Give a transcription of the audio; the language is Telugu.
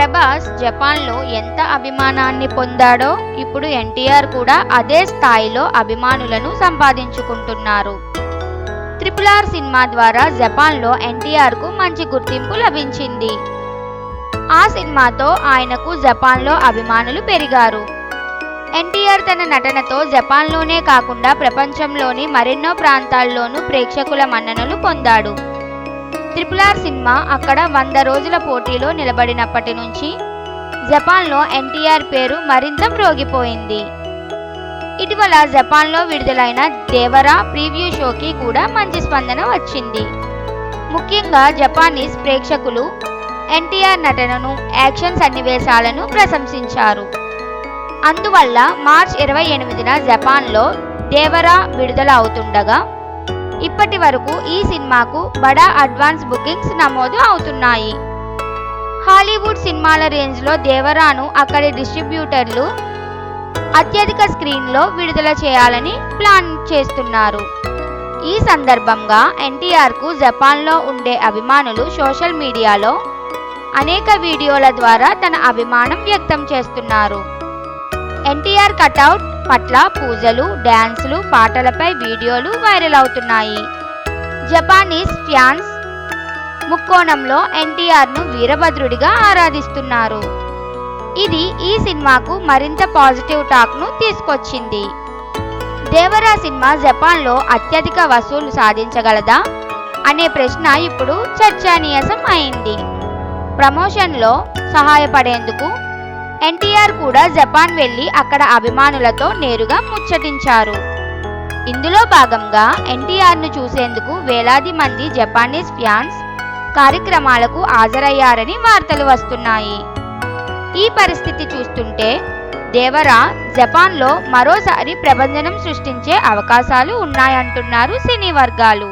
ప్రభాస్ జపాన్లో ఎంత అభిమానాన్ని పొందాడో ఇప్పుడు ఎన్టీఆర్ కూడా అదే స్థాయిలో అభిమానులను సంపాదించుకుంటున్నారు. ట్రిపుల్ ఆర్ సినిమా ద్వారా జపాన్లో ఎన్టీఆర్కు మంచి గుర్తింపు లభించింది. ఆ సినిమాతో ఆయనకు జపాన్లో అభిమానులు పెరిగారు. ఎన్టీఆర్ తన నటనతో జపాన్లోనే కాకుండా ప్రపంచంలోని మరెన్నో ప్రాంతాల్లోనూ ప్రేక్షకుల మన్ననలు పొందాడు. ట్రిపుల్ ఆర్ సినిమా అక్కడ వంద రోజుల పోటీలో నిలబడినప్పటి నుంచి జపాన్లో ఎన్టీఆర్ పేరు మరింత మ్రోగిపోయింది. ఇటీవల జపాన్లో విడుదలైన దేవరా ప్రీవ్యూ షోకి కూడా మంచి స్పందన వచ్చింది. ముఖ్యంగా జపానీస్ ప్రేక్షకులు ఎన్టీఆర్ నటనను యాక్షన్ సన్నివేశాలను ప్రశంసించారు. అందువల్ల మార్చ్ ఇరవై ఎనిమిదిన జపాన్లో దేవరా విడుదల అవుతుండగా ఇప్పటి వరకు ఈ సినిమాకు బడా అడ్వాన్స్ బుకింగ్స్ నమోదు అవుతున్నాయి. హాలీవుడ్ సినిమాల రేంజ్లో దేవరాను అక్కడి డిస్ట్రిబ్యూటర్లు అత్యధిక స్క్రీన్లో విడుదల చేయాలని ప్లాన్ చేస్తున్నారు. ఈ సందర్భంగా ఎన్టీఆర్కు జపాన్లో ఉండే అభిమానులు సోషల్ మీడియాలో అనేక వీడియోల ద్వారా తన అభిమానం వ్యక్తం చేస్తున్నారు. ఎన్టీఆర్ కటౌట్ పట్ల పూజలు డ్యాన్సులు పాటలపై వీడియోలు వైరల్ అవుతున్నాయి. జపానీస్ ఫ్యాన్స్ ముక్కోణంలో ఎన్టీఆర్ను వీరభద్రుడిగా ఆరాధిస్తున్నారు. ఇది ఈ సినిమాకు మరింత పాజిటివ్ టాక్ను తీసుకొచ్చింది. దేవరా సినిమా జపాన్లో అత్యధిక వసూలు సాధించగలదా? అనే ప్రశ్న ఇప్పుడు చర్చానీయసం అయింది. ప్రమోషన్లో సహాయపడేందుకు ఎన్టీఆర్ కూడా జపాన్ వెళ్ళి అక్కడ అభిమానులతో నేరుగా ముచ్చటించారు. ఇందులో భాగంగా ఎన్టీఆర్ను చూసేందుకు వేలాది మంది జపానీస్ ఫ్యాన్స్ కార్యక్రమాలకు హాజరయ్యారని వార్తలు వస్తున్నాయి. ఈ పరిస్థితి చూస్తుంటే దేవరా జపాన్లో మరోసారి ప్రభంజనం సృష్టించే అవకాశాలు ఉన్నాయంటున్నారు సినీ వర్గాలు.